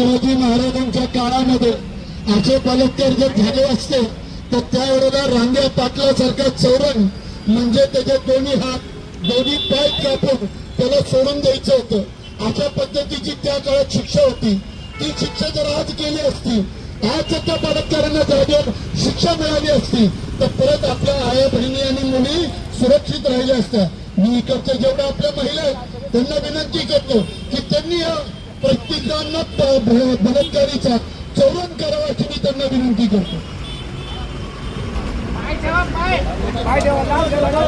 शिवाजी महाराजांच्या काळामध्ये असे बलात्कार जर झाले असते तर त्यावेळेला रांग्या पाटलासारखा चौरंग म्हणजे त्याचे दोन्ही हात दोन्ही पाय कापून त्याला सोडून द्यायचं होतं. अशा पद्धतीची त्या काळात शिक्षा होती. ती शिक्षा जर आज केली असती आज जर त्या बलात्कारांना जागेवर शिक्षा मिळाली असती तर परत आपल्या आया बहिणी आणि मुली सुरक्षित राहिल्या असत्या. मी इकडच्या जेवढ्या आपल्या महिला आहेत त्यांना विनंती करतो की त्यांनी प्रत्येकांना बलात्कारीचा चौरण करावा अशी मी त्यांना विनंती करतो.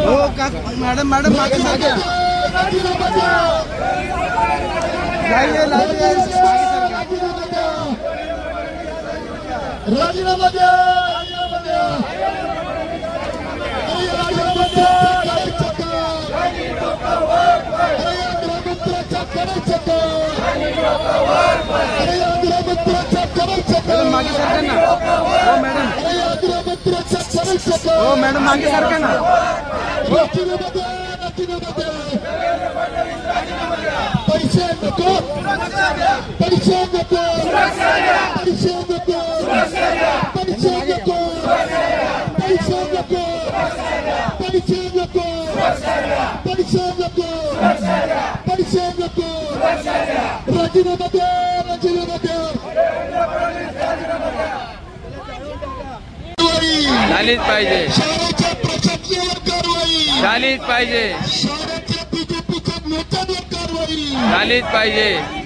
हो, मॅडम मॅडम मागे मागे. राजीनामा द्या राजीनामा द्या. मागे सरका ना. हो मॅडम. हो मॅडम मागे सरका ना. पैसे नको पैसे नको पैसे नको पैसे नको पैसे नको पैसे नको पैसे नको पैसे नको राजीनामा द्या राजीनामा द्या कारवाई. झालीच पाहिजे. प्रशासनावर कारवाई. झालीच पाहिजे. शाळेच्या बीजेपीच्या नेत्यांवर कारवाई. झालीच पाहिजे.